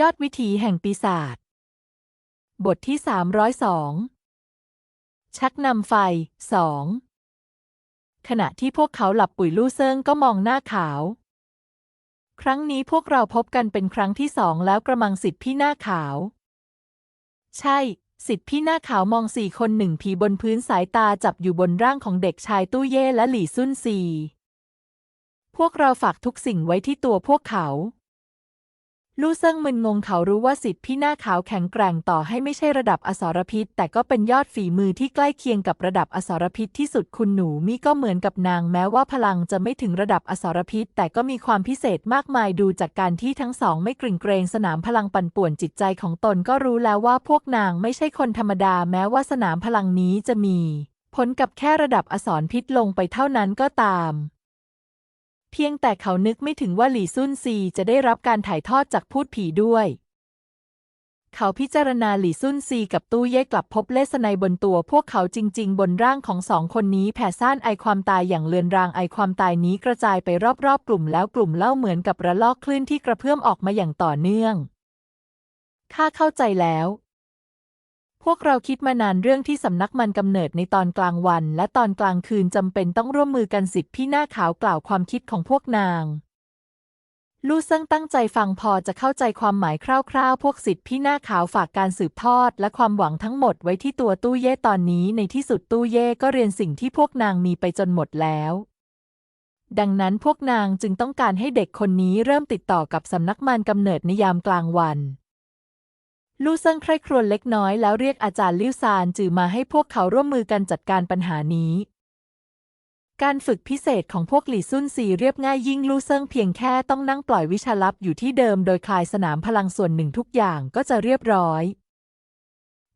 ยอดวิถีแห่งปีศาจ บทที่ 302 ชักนำไฟสอง ขณะที่พวกเขาหลับปุ๋ยลู่เซิงก็มองหน้าขาว ครั้งนี้พวกเราพบกันเป็นครั้งที่สองแล้วกระมังสิทธิ์พี่หน้าขาว ใช่ สิทธิ์พี่หน้าขาวมองสี่คนหนึ่งผีบนพื้นสายตาจับอยู่บนร่างของเด็กชายตู้เย่และหลี่ซุ่นซี พวกเราฝากทุกสิ่งไว้ที่ตัวพวกเขา ลู่เซิงมึนงงเขารู้ว่าสิทธิ์พี่หน้าขาวแข็งแกร่งต่อให้ไม่ใช่ระดับอสรพิษ แต่ก็เป็นยอดฝีมือที่ใกล้เคียงกับระดับอสรพิษที่สุดคุณหนูมิก็เหมือนกับนางแม้ว่าพลังจะไม่ถึงระดับอสรพิษ แต่ก็มีความพิเศษมากมายดูจากการที่ทั้งสองไม่กริ่งเกรงสนามพลังปั่นป่วนจิตใจของตนก็รู้แล้วว่าพวกนางไม่ใช่คนธรรมดาแม้ว่าสนามพลังนี้จะมี ผลกับแค่ระดับอสรพิษลงไปเท่านั้นก็ตาม เพียงแต่เขานึกไม่ถึงว่าหลี่ซุ่นซีจะได้รับการถ่ายทอดจากพูดผีด้วย เขาพิจารณาหลี่ซุ่นซีกับตู้เย่กลับพบเลสไนบนตัวพวกเขาจริง ๆ บนร่างของสองคนนี้แผ่ซ่านไอความตายอย่างเลือนรางไอความตายนี้กระจายไปรอบๆ กลุ่มแล้วกลุ่มเล่าเหมือนกับระลอกคลื่นที่กระเพื่อมออกมาอย่างต่อเนื่องข้าเข้าใจแล้ว พวกเราคิดมานานเรื่องที่สำนักมันกำเนิดในตอนกลางวัน และตอนกลางคืนจำเป็นต้องร่วมมือกันสิทธิ์พี่หน้าขาวกล่าวความคิดของพวกนางลู่เซิงตั้งใจฟังพอจะเข้าใจความหมายคร่าวๆ พวกสิทธิ์พี่หน้าขาวฝากการสืบทอด และความหวังทั้งหมดไว้ที่ตัวตู้เย่ตอนนี้ในที่สุดตู้เย่ก็เรียนสิ่งที่พวกนางมีไปจนหมดแล้ว ดังนั้นพวกนางจึงต้องการให้เด็กคนนี้เริ่มติดต่อกับสำนักมันกำเนิดในยามกลางวัน ลู่เซิงใคร่ครวญเล็กน้อยแล้วเรียกอาจารย์ลิ่วซานจือมาให้พวกเขาร่วมมือกันจัดการปัญหานี้ การฝึกพิเศษของพวกหลี่ซุ่นซีเรียบง่ายยิ่งลู่เซิงเพียงแค่ต้องนั่งปล่อยวิชาลับอยู่ที่เดิมโดยคลายสนามพลังส่วนหนึ่งทุกอย่างก็จะเรียบร้อย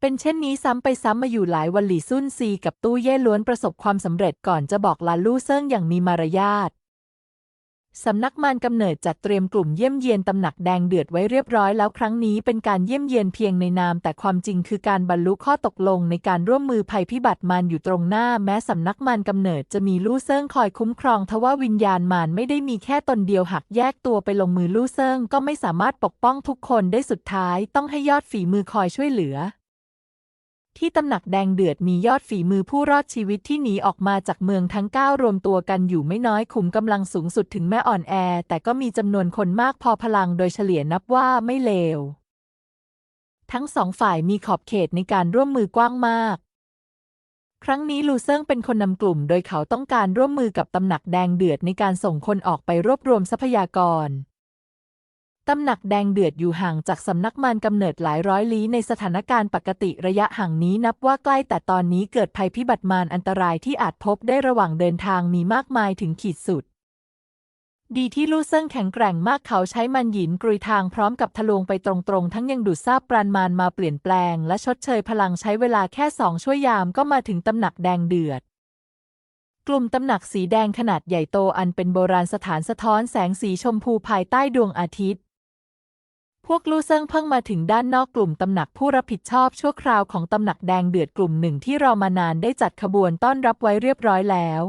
เป็นเช่นนี้ซ้ำไปซ้ำมาอยู่หลายวันหลี่ซุ่นซีกับตู้เย่ล้วนประสบความสำเร็จก่อนจะบอกลาลู่เซิงอย่างมีมารยาท สำนักมารกำเนิดจัดเตรียมกลุ่มเยี่ยมเยียนตำหนักแดงเดือดไว้เรียบร้อยแล้วครั้งนี้เป็นการเยี่ยมเยียนเพียงในนาม แต่ความจริงคือการบรรลุข้อตกลงในการร่วมมือภัยพิบัติมารอยู่ตรงหน้า แม้สำนักมารกำเนิดจะมีลู่เซิงคอยคุ้มครองทว่าวิญญาณมารไม่ได้มีแค่ตนเดียวหักแยกตัวไปลงมือลู่เซิงก็ไม่สามารถปกป้องทุกคนได้สุดท้าย ต้องให้ยอดฝีมือคอยช่วยเหลือ ที่ตำหนักแดงเดือดมียอดฝีมือผู้รอดชีวิตที่หนีออกมาจากเมืองทั้ง 9 รวมตัวกันอยู่ไม่น้อยขุมกำลังสูงสุดถึงแม้อ่อนแอ แต่ก็มีจำนวนคนมากพอพลังโดยเฉลี่ยนับว่าไม่เลว ทั้งสองฝ่ายมีขอบเขตในการร่วมมือกว้างมาก ครั้งนี้ลูเซิงเป็นคนนำกลุ่ม โดยเขาต้องการร่วมมือกับตำหนักแดงเดือดในการส่งคนออกไปรวบรวมทรัพยากร ตำหนักแดงเดือดอยู่ห่างจากสำนักมารกำเนิดหลายร้อยลี้ในสถานการณ์ปกติระยะห่างนี้นับว่าใกล้แต่ตอนนี้เกิดภัยพิบัติมารอันตรายที่อาจพบได้ระหว่างเดินทางมีมากมายถึงขีดสุด ดีที่ลู่เซิงแข็งแกร่งมากเขาใช้มันหยินกรุยทางพร้อมกับทะลวงไปตรงๆ ทั้งยังดูดซาบปราณมารมาเปลี่ยนแปลง และชดเชยพลังใช้เวลาแค่สองชั่วยามก็มาถึงตำหนักแดงเดือดกลุ่มตำหนักสีแดงขนาดใหญ่โตอันเป็นโบราณสถานสะท้อนแสงสีชมพูภายใต้ดวงอาทิตย์ พวกลู่เซิงเพิ่งมาถึงด้านนอกกลุ่มตำหนักผู้รับผิดชอบชั่วคราวของตำหนักแดงเดือดกลุ่มหนึ่งที่รอมานานได้จัดขบวนต้อนรับไว้เรียบร้อยแล้ว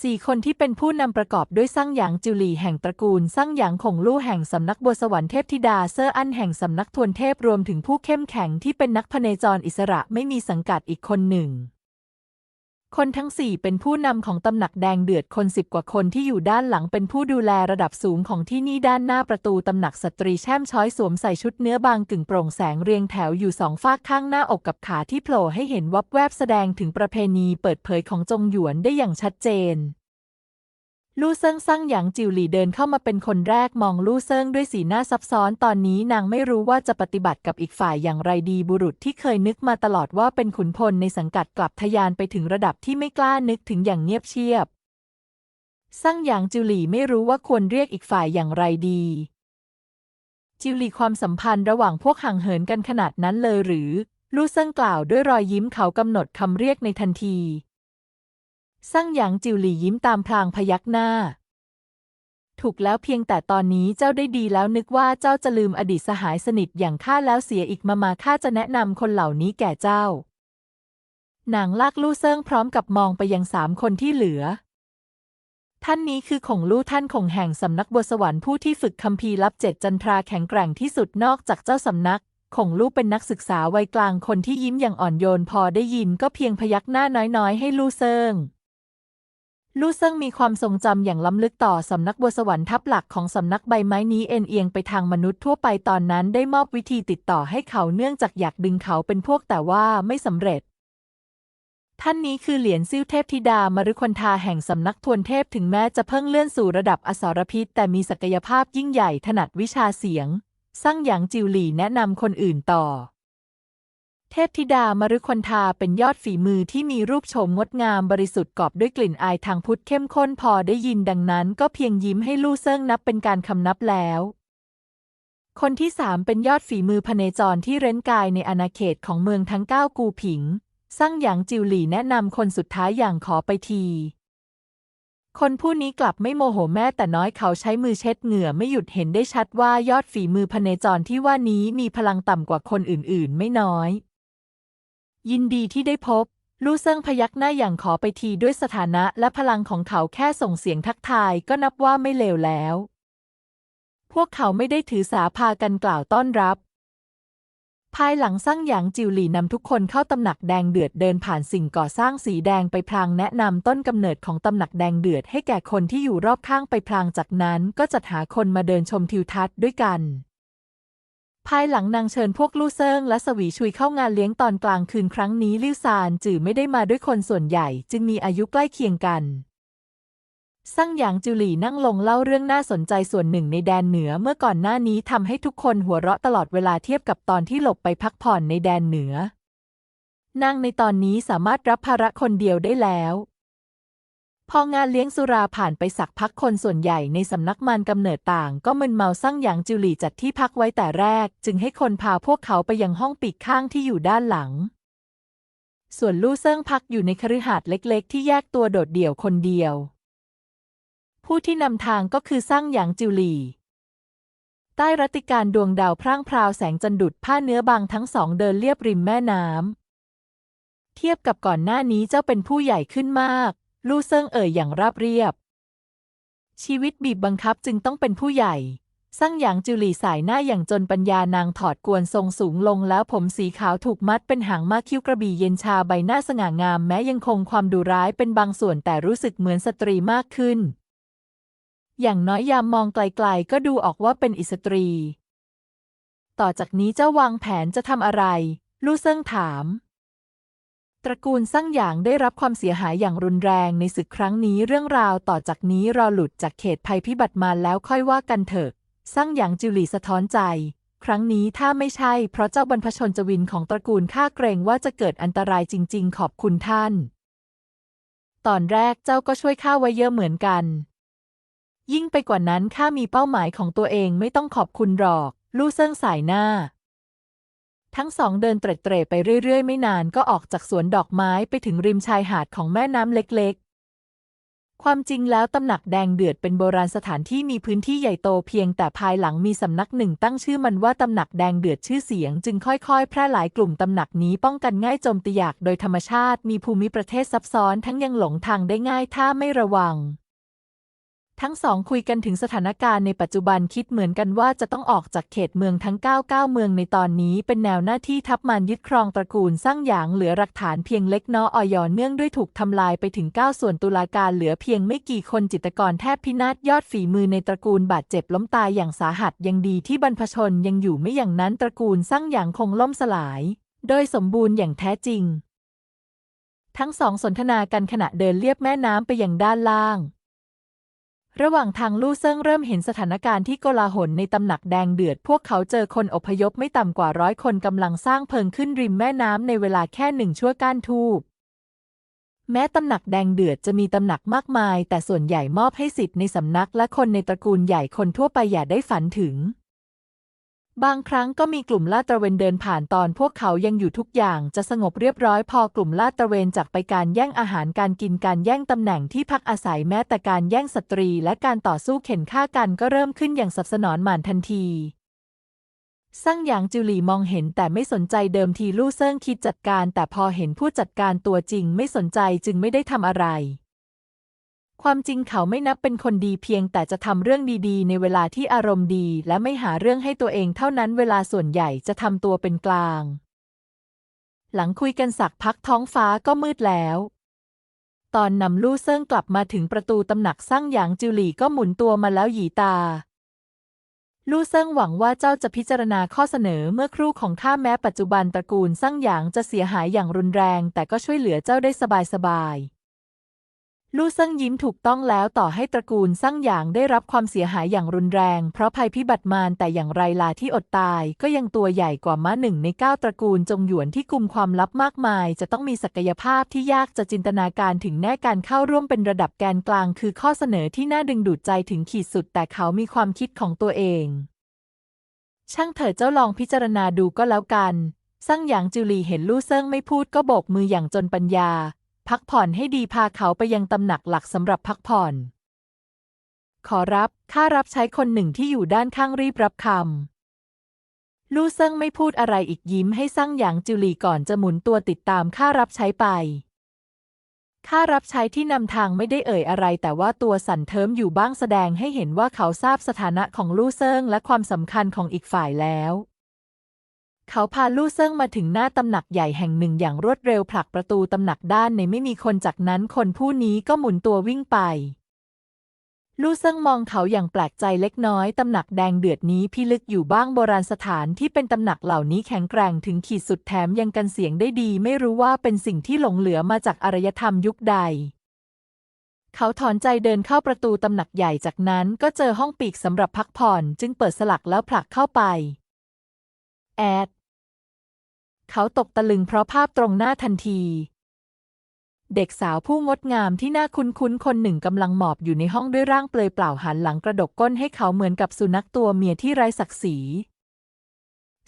สี่คนที่เป็นผู้นำประกอบด้วยซั่งหยางจิวหลี่แห่งตระกูลซั่งหยางคงลู่แห่งสำนักบัวสวรรค์เทพธิดาเซอร์อันแห่งสำนักทวนเทพรวมถึงผู้เข้มแข็งที่เป็นนักพเนจรอิสระไม่มีสังกัดอีกคนหนึ่ง คนทั้งสี่เป็นผู้นำของตำหนักแดงเดือดคนสิบกว่าคนที่อยู่ด้านหลังเป็นผู้ดูแลระดับสูงของที่นี่ด้านหน้าประตูตำหนักสตรีแช่มช้อยสวมใส่ชุดเนื้อบางกึ่งโปร่งแสงเรียงแถวอยู่สองฝากข้างหน้าอกกับขาที่โผล่ให้เห็นวับแวบแสดงถึงประเพณีเปิดเผยของจงหยวนได้อย่างชัดเจน ลู่เซิงซั่งหยางจิวหลี่เดินเข้ามาเป็นคนแรกมองลู่เซิงด้วยสีหน้าซับซ้อนตอนนี้นางไม่รู้ว่าจะปฏิบัติกับอีกฝ่ายอย่างไรดีบุรุษที่เคยนึกมาตลอดว่าเป็นขุนพลในสังกัดกลับทะยานไปถึงระดับที่ไม่กล้านึกถึงอย่างเงียบเชียบซั่งหยางจิวหลี่ไม่รู้ว่าควรเรียกอีกฝ่ายอย่างไรดี จิวหลี่ความสัมพันธ์ระหว่างพวกห่างเหินกันขนาดนั้นเลยหรือลู่เซิงกล่าวด้วยรอยยิ้มเขากำหนดคำเรียกในทันที ซั่งหยางจิวหลี่ยิ้มตามพลางพยักหน้า ถูกแล้วเพียงแต่ตอนนี้เจ้าได้ดีแล้วนึกว่าเจ้าจะลืมอดีตสหายสนิทอย่างข้าแล้วเสียอีกมามาข้าจะแนะนำคนเหล่านี้แก่เจ้านางลากลู่เซิงพร้อมกับมองไปยังสามคนที่เหลือ ท่านนี้คือของลู่ท่านขงแห่งสำนักบัวสวรรค์ผู้ที่ฝึกคัมภีร์ลับเจ็ดจันทราแข็งแกร่งที่สุดนอกจากเจ้าสำนักของลู่เป็นนักศึกษาวัยกลางคนที่ยิ้มอย่างอ่อนโยนพอได้ยินก็เพียงพยักหน้าน้อยๆ ให้ลู่เซิง ลู่เซิงมีความทรงจำอย่างล้ำลึกต่อสำนักบัวสวรรค์ทับหลักของสำนักใบไม้นี้เอ็นเอียงไปทางมนุษย์ทั่วไปตอนนั้นได้มอบวิธีติดต่อให้เขาเนื่องจากอยากดึงเขาเป็นพวกแต่ว่าไม่สำเร็จ ท่านนี้คือเหรียญซิ่วเทพธิดามรุคนทาแห่งสำนักทวนเทพถึงแม้จะเพิ่งเลื่อนสู่ระดับอสรพิษ แต่มีศักยภาพยิ่งใหญ่ถนัดวิชาเสียงซั่งหยางจิวหลี่แนะนำคนอื่นต่อ เทพธิดามรุคนทาเป็นยอดฝีมือที่มีรูปโฉมงดงามบริสุทธิ์กอบด้วยกลิ่นอายทางพุทธเข้มข้นพอได้ยินดังนั้นก็เพียงยิ้มให้ลู่เซิงนับเป็นการคำนับแล้ว คนที่สามเป็นยอดฝีมือพเนจรที่เร้นกายในอาณาเขตของเมืองทั้งเก้ากูผิงซั่งหยางจิวหลี่แนะนำคนสุดท้ายอย่างขอไปที คนผู้นี้กลับไม่โมโหแม่แต่น้อยเขาใช้มือเช็ดเหงื่อไม่หยุดเห็นได้ชัดว่ายอดฝีมือพเนจรที่ว่านี้มีพลังต่ำกว่าคนอื่นๆ ไม่น้อย ยินดีที่ได้พบ ลู่เซิงพยักหน้าอย่างขอไปทีด้วยสถานะและพลังของเขาแค่ส่งเสียงทักทายก็นับว่าไม่เลวแล้ว พวกเขาไม่ได้ถือสาพากันกล่าวต้อนรับ ภายหลังซั่งหยางจิวหลี่นำทุกคนเข้าตำหนักแดงเดือดเดินผ่านสิ่งก่อสร้างสีแดงไปพลางแนะนำต้นกำเนิดของตำหนักแดงเดือดให้แก่คนที่อยู่รอบข้างไปพลางจากนั้นก็จัดหาคนมาเดินชมทิวทัศน์ด้วยกัน ภายหลังนางเชิญพวกลู่เซิงและสวีชุยเข้างานเลี้ยงตอนกลางคืนครั้งนี้ลิ่วซานจื่อไม่ได้มาด้วยคนส่วนใหญ่ จึงมีอายุใกล้เคียงกันซั่งหยางจิวหลี่นั่งลงเล่าเรื่องน่าสนใจส่วนหนึ่งในแดนเหนือเมื่อก่อนหน้านี้ทำให้ทุกคนหัวเราะตลอดเวลาเทียบกับตอนที่หลบไปพักผ่อนในแดนเหนือนางในตอนนี้สามารถรับภาระคนเดียวได้แล้ว พองานเลี้ยงสุราผ่านไปสักพักคนส่วนใหญ่ในสำนักมันกำเนิดต่าง ก็มึนเมาซั่งหยางจิวหลี่จัดที่พักไว้แต่แรก จึงให้คนพาพวกเขาไปยังห้องปีกข้างที่อยู่ด้านหลัง ส่วนลู่เซิงพักอยู่ในคฤหาสน์เล็กๆ ที่แยกตัวโดดเดี่ยวคนเดียว ผู้ที่นำทางก็คือซั่งหยางจิวหลี่ใต้รัติการดวงดาวพร่างพราวแสงจันดุดผ้าเนื้อบางทั้งสองเดินเลียบริมแม่น้ำเทียบกับก่อนหน้านี้เจ้าเป็นผู้ใหญ่ขึ้นมาก ลู่เซิงเอ่ยอย่างราบเรียบ ชีวิตบีบบังคับจึงต้องเป็นผู้ใหญ่ซั่งหยางจิวหลี่สายหน้าอย่างจนปัญญานางถอดกวนทรงสูงลงแล้วผมสีขาวถูกมัดเป็นหางมาคิ้วกระบี่เย็นชาใบหน้าสง่างามแม้ยังคงความดุร้ายเป็นบางส่วนแต่รู้สึกเหมือนสตรีมากขึ้น อย่างน้อยยามมองไกลๆ ก็ดูออกว่าเป็นอิสตรี ต่อจากนี้เจ้าวางแผนจะทำอะไร ลู่เซิงถาม ระกูลซั่งหยางได้รับความเสียหายอย่างรุนแรงในศึกครั้งนี้เรื่องราวต่อจากนี้เราหลุดจากเขตภัยพิบัติมาแล้วค่อยว่ากันเถอะซั่งหยางจิวหลี่สะท้อนใจ ครั้งนี้ถ้าไม่ใช่เพราะเจ้าบรรพชนจวินของตระกูลข้าเกรงว่าจะเกิดอันตรายจริง ๆ ขอบคุณท่าน ตอนแรกเจ้าก็ช่วยข้าไว้เยอะเหมือนกัน ยิ่งไปกว่านั้นข้ามีเป้าหมายของตัวเองไม่ต้องขอบคุณหรอก ลู่เซิงสายหน้า ทั้งสองเดินเตร่ไปเรื่อย ๆ ไม่นานก็ออกจากสวนดอกไม้ไปถึงริมชายหาดของแม่น้ำเล็กๆ ความจริงแล้วตำหนักแดงเดือดเป็นโบราณสถานที่มีพื้นที่ใหญ่โตเพียงแต่ภายหลังมีสำนักหนึ่งตั้งชื่อมันว่าตำหนักแดงเดือดชื่อเสียง จึงค่อยๆ แพร่หลายกลุ่มตำหนักนี้ป้องกันง่ายโจมตียากโดยธรรมชาติ มีภูมิประเทศซับซ้อนทั้งยังหลงทางได้ง่ายถ้าไม่ระวัง ทั้งสองคุยกันถึงสถานการณ์ในปัจจุบันคิดเหมือนกันว่าจะต้องออกจากเขตเมืองทั้ง 9 9 เมืองในตอนนี้ เป็นแนวหน้าที่ทัพมันยึดครองตระกูลสร้างหยางเหลือหลักฐานเพียงเล็กน้อยอยเนื่องด้วยถูกทำลายไปถึง 9 ส่วนตุลาการเหลือเพียงไม่กี่คนจิตกรแทบพินาศยอดฝีมือในตระกูลบาดเจ็บล้มตายอย่างสาหัสยังดีที่บรรพชนยังอยู่ไม่อย่างนั้นตระกูลสร้างหยางคงล่มสลาย โดยสมบูรณ์อย่างแท้จริง ทั้งสองสนทนากันขณะเดินเลียบแม่น้ำไปยังด้านล่าง ระหว่างทางลู่เซิงเริ่มเห็นสถานการณ์ที่โกลาหลในตำหนักแดงเดือด พวกเขาเจอคนอพยพไม่ต่ำกว่าร้อยคนกำลังสร้างเพิงขึ้นริมแม่น้ำในเวลาแค่หนึ่งชั่วก้านทูบแม้ตำหนักแดงเดือดจะมีตำหนักมากมาย แต่ส่วนใหญ่มอบให้สิทธิ์ในสำนักและคนในตระกูลใหญ่คนทั่วไปอย่าได้ฝันถึง บางครั้งก็มีกลุ่มลาดตระเวนเดินผ่านตอนพวกเขายังอยู่ทุกอย่างจะสงบเรียบร้อยพอกลุ่มลาดตระเวนจากไปการแย่งอาหารการกินการแย่งตำแหน่งที่พักอาศัยแม้แต่การแย่งสตรีและการต่อสู้เข็นฆ่ากันก็เริ่มขึ้นอย่างสับสนอนหมานทันทีซั่งหยางจิวหลี่มองเห็นแต่ไม่สนใจเดิมทีลู่เซิงคิดจัดการ แต่พอเห็นผู้จัดการตัวจริงไม่สนใจจึงไม่ได้ทำอะไร ความจริงเขาไม่นับเป็นคนดีเพียงแต่จะทำเรื่องดีๆ ในเวลาที่อารมณ์ดี และไม่หาเรื่องให้ตัวเองเท่านั้นเวลาส่วนใหญ่จะทำตัวเป็นกลาง หลังคุยกันสักพักท้องฟ้าก็มืดแล้ว ตอนนำลู่เซิ่งกลับมาถึงประตูตำหนักซั่งหยางจิวหลี่ก็หมุนตัวมาแล้วหยีตา ลู่เซิ่งหวังว่าเจ้าจะพิจารณาข้อเสนอเมื่อครู่ของข้าแม้ปัจจุบันตระกูลซั่งหยางจะเสียหายอย่างรุนแรง แต่ก็ช่วยเหลือเจ้าได้สบายๆ ลู่ซิ่งยิ้มถูกต้องแล้วต่อให้ตระกูลซั่งหยางได้รับความเสียหายอย่างรุนแรง เพราะภัยพิบัติมารแต่อย่างไรลาที่อดตาย ก็ยังตัวใหญ่กว่าม้าหนึ่งในเก้าตระกูลจงหยวนที่กุมความลับมากมาย จะต้องมีศักยภาพที่ยากจะจินตนาการถึงแน่การเข้าร่วมเป็นระดับแกนกลาง คือข้อเสนอที่น่าดึงดูดใจถึงขีดสุด แต่เขามีความคิดของตัวเอง ช่างเถิดเจ้าลองพิจารณาดูก็แล้วกันซั่งหยางจิวลีเห็นลู่เซิ่งไม่พูดก็โบกมืออย่างจนปัญญา พักผ่อนให้ดีพาเขาไปยังตำหนักหลักสำหรับพักผ่อน ขอรับ ข้ารับใช้คนหนึ่งที่อยู่ด้านข้างรีบรับคำ ลู่เซิงไม่พูดอะไรอีกยิ้มให้ซั่งหยางจิวหลีก่อนจะหมุนตัวติดตามข้ารับใช้ไป ข้ารับใช้ที่นำทางไม่ได้เอ่ยอะไร แต่ว่าตัวสั่นเทิมอยู่บ้างแสดงให้เห็นว่าเขาทราบสถานะของลู่เซิงและความสำคัญของอีกฝ่ายแล้ว เขาพาลู่เซิ่งมาถึงหน้าตำหนักใหญ่แห่งหนึ่งอย่างรวดเร็วผลักประตูตำหนักด้านในไม่มีคนจากนั้นคนผู้นี้ก็หมุนตัววิ่งไป ลู่เซิ่งมองเขาอย่างแปลกใจเล็กน้อยตำหนักแดงเดือดนี้พิลึกอยู่บ้างโบราณสถานที่เป็นตำหนักเหล่านี้แข็งแกร่งถึงขีดสุดแถมยังกันเสียงได้ดี ไม่รู้ว่าเป็นสิ่งที่หลงเหลือมาจากอารยธรรมยุคใดเขาถอนใจเดินเข้าประตูตำหนักใหญ่จากนั้นก็เจอห้องปีกสำหรับพักผ่อน จึงเปิดสลักแล้วผลักเข้าไป แอด เขาตกตะลึงเพราะภาพตรงหน้าทันที เด็กสาวผู้งดงามที่น่าคุ้นๆคนหนึ่งกำลังหมอบอยู่ในห้องด้วยร่างเปลือยเปล่าหันหลังกระดกก้นให้เขาเหมือนกับสุนัขตัวเมียที่ไร้ศักดิ์ศรี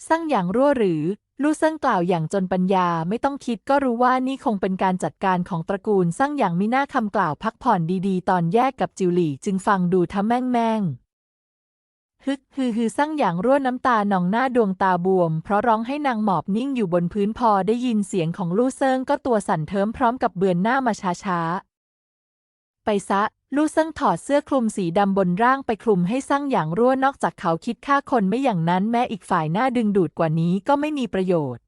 สั่งอย่างรั่วหรือ ลู่เซิ่งกล่าวอย่างจนปัญญาไม่ต้องคิดก็รู้ว่านี่คงเป็นการจัดการของตระกูลสั่งอย่างมีหน้าคำกล่าวพักผ่อนดีๆ ตอนแยกกับจิวหลี่จึงฟังดูทำแม่งแม่ง ฮึกฮือฮือสั่งอย่างรั่วน้ำตาหนองหน้าดวงตาบวม เพราะร้องให้นางหมอบนิ่งอยู่บนพื้นพอได้ยินเสียงของลู่เซิงก็ตัวสั่นเทิมพร้อมกับเบือนหน้ามาช้าๆ ไปซะ ลู่เซิงถอดเสื้อคลุมสีดำบนร่างไปคลุมให้สั่งอย่างรั่วนอกจากเขาคิดฆ่าคนไม่อย่างนั้นแม้อีกฝ่ายหน้าดึงดูดกว่านี้ก็ไม่มีประโยชน์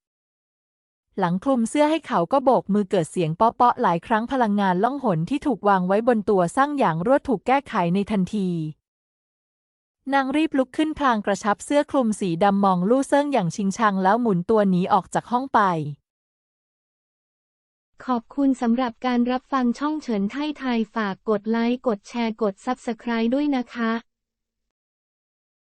หลังคลุมเสื้อให้เขาก็โบกมือเกิดเสียงเปาะๆหลายครั้งพลังงานล่องหนที่ถูกวางไว้บนตัวสร้างอย่างรวดถูกแก้ไขในทันที นางรีบลุกขึ้นพลางกระชับเสื้อคลุมสีดำมองลู่เซิงอย่างชิงชังแล้วหมุนตัวหนีออกจากห้องไป ขอบคุณสำหรับการรับฟังช่องเฉินไทยไทยฝากกดไลค์ กดแชร์ กด Subscribe ด้วยนะคะ